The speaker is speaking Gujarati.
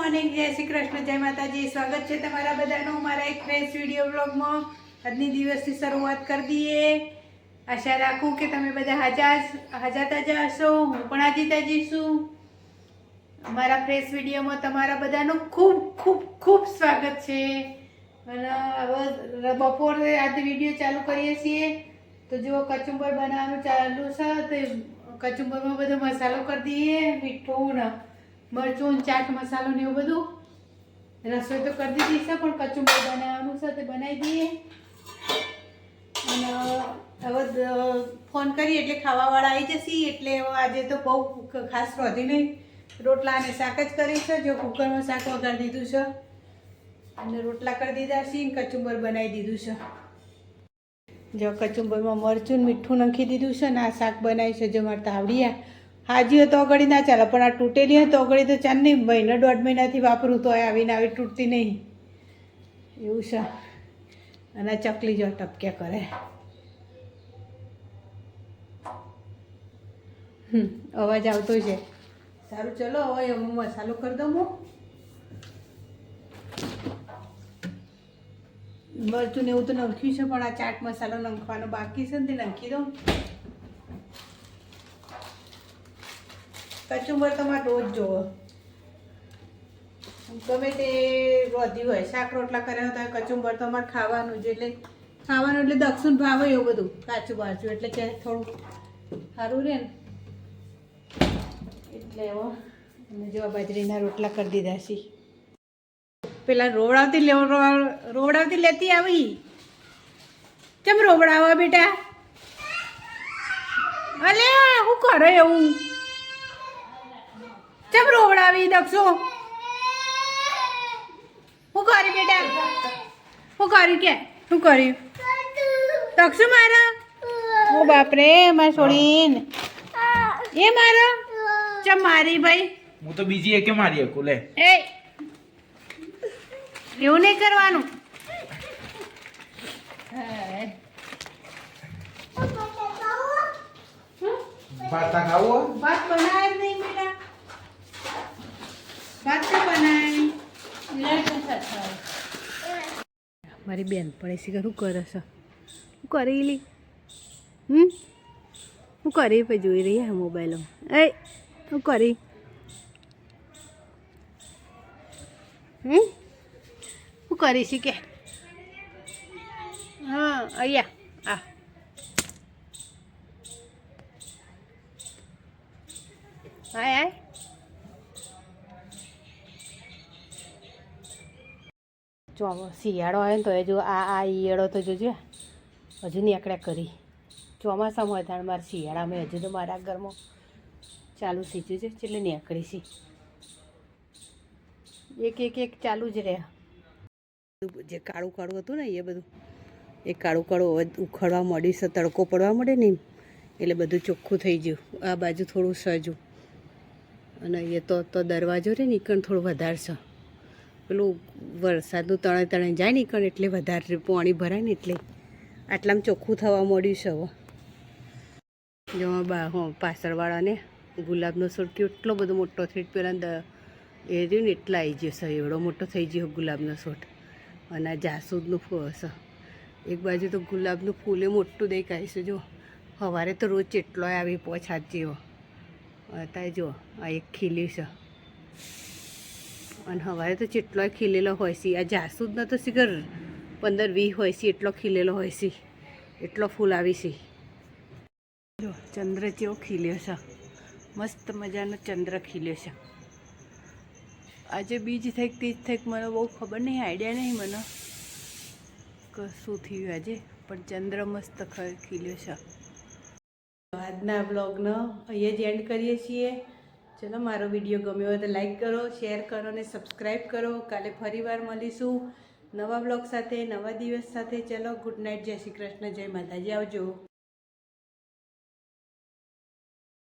મોર્નિંગ, જય શ્રી કૃષ્ણ, જય માતાજી. સ્વાગત છે તમારા બધાનું મારા એક ફ્રેશ વીડિયો બ્લોગમાં આજની દિવસથી શરૂઆત કરી દઈએ. આશા રાખું કે તમે બધા હાજા હાજર તાજા હશો. હું પણ હાજી તાજી છું. અમારા ફ્રેશ વિડીયોમાં તમારા બધાનું ખૂબ ખૂબ ખૂબ સ્વાગત છે. અને હવે બપોરે આજે વીડિયો ચાલુ કરીએ છીએ. તો જો કચુંબર બનાવવાનું ચાલુ છે. તો કચુંબરમાં બધો મસાલો કરી દઈએ, મીઠું ને મરચું ચાટ મસાલો ને એવું બધું. રસોઈ તો કરી દીધી છે, પણ કચુંબર બનાવવાનું છે તે બનાવી દઈએ. અને હવે ફોન કરીએ એટલે ખાવાવાળા આવી જશે, એટલે આજે તો બહુ ખાસ રોધી નહીં. રોટલા અને શાક જ કરી છે, જો કુકરમાં શાક વગાડી દીધું છે. અને રોટલા કરી દીધા છે કચુંબર બનાવી દીધું છે. જો કચુંબરમાં મરચું મીઠું નાખી દીધું છે, ને આ શાક બનાવ્યું છે, જો મારે તાવડિયા હાજી તો અગડી ના ચાલે, પણ આ તૂટેલી હોય તો અગડી તો ચાલ નહીં. મહિનો દોઢ મહિનાથી વાપરું તો આવીને આવી તૂટતી નહીં. એવું છે. અને ચકલી જો ટપક્યા કરે. અવાજ આવતો છે. સારું, ચલો, હવે હું મસાલો કરી દઉં હું. મરચું ને એવું તો નાખ્યું છે, પણ આ ચાટ મસાલો નાખવાનો બાકી છે ને તે નાખી દઉં. કચુંબર તમારે રોજ જોવો. ગમે તે વધ્યું હોય, શાક રોટલા કર્યા હતા કચુંબર તો અમારે ખાવાનું જ, એટલે ખાવાનું એટલે દક્ષિણ ભાવે એવું બધું, કાચું બાચું એટલે કે થોડું સારું રહે ને. એટલે એવો અને જો બાજરીના રોટલા કરી દીધા છે. પેલા રોવડાવતી રોવડાવતી લેતી આવી. કેમ રોવડાવા બેટા? અલે હું કરે એવું? રોવડાવી દક્ષો. હું કરી બેટા? હું કર્યું કે? શું કર્યું? દક્ષુ મારા? ઓ બાપરે મારે છોડીને. એ મારા? ચમ મારી ભાઈ? હું તો બીજી એકે મારી શકું લે. એ એવું નહીં કરવાનું. ભાત ખાવું ભાત બનાય જ નહીં બેટા ભાત તો બનાય મારી બેન પડે છે કે શું કરે છે? શું કરી લી હમ? હું કરી પછી જોઈ રહી હે મોબાઈલમાં એ, શું કરી? હમ? શું કરી છે કે? હા, અહીંયા, આ. હાય આય. જો શિયાળો આવે ને તો એ જો આ આ ઈયળો તો જોજો હજુ નીકળ્યા કરી ચોમાસામાં હોય ત્યારે મારે શિયાળામાં હજુ તો મારા ઘરમાં ચાલુ સીજું છે એટલે નીકળી છે એક એક એક ચાલુ જ રહે. જે કાળું કાળું હતું ને એ બધું, એ કાળું કાળું ઉખડવા માંડ્યું છે તડકો પડવા મળે ને એટલે બધું ચોખ્ખું થઈ ગયું. આ બાજુ થોડું સજું અને એ તો તો દરવાજો રે નીકળ થોડું વધારે છે. પેલું વરસાદનું તણે તણે જાય નીકળ એટલે વધારે પાણી ભરાય ને એટલે. આટલામાં ચોખ્ખું થવા મળ્યું છે હવે. જો બા, હો, પાછળવાળાને ગુલાબનો છોડ કેટલો બધો મોટો થઈ પહેલાં એ રહ્યું ને એટલા આવી ગયો છે, એવડો મોટો થઈ ગયો ગુલાબનો છોડ અને જાસૂદનું ફૂલ છે. એક બાજુ તો ગુલાબનું ફૂલે મોટું દેખાય છે, જો. સવારે તો રોજ એટલો આવી પોછાત જેવો. અત્યારે જો, આ એક ખીલ્યું છે. અને હવારે તો જેટલોય ખીલેલો હોય છે. આ જાસૂદનો તો સિગર પંદર વીસ હોય છે, એટલો ખીલેલો હોય છે. એટલો ફૂલ આવી છે. જો, ચંદ્ર જેવો ખીલ્યો છે. મસ્ત મજાનો ચંદ્ર ખીલ્યો છે. આજે બીજ થઈક તીજ થઈક મને બહુ ખબર નહીં, આઈડિયા નહીં મને શું થયું આજે, પણ ચંદ્ર મસ્ત ખીલ્યો છે. આજના બ્લોગનો અહીંયા જ એન્ડ કરીએ છીએ. ચલો, મારો વીડિયો ગમ્યો હોય તો લાઈક કરો શેર કરો અને સબસ્ક્રાઈબ કરો. કાલે ફરીવાર મળીશું નવા બ્લોગ સાથે, નવા દિવસ સાથે. ચલો ગુડ નાઇટ જય શ્રી કૃષ્ણ. જય માતાજી. આવજો.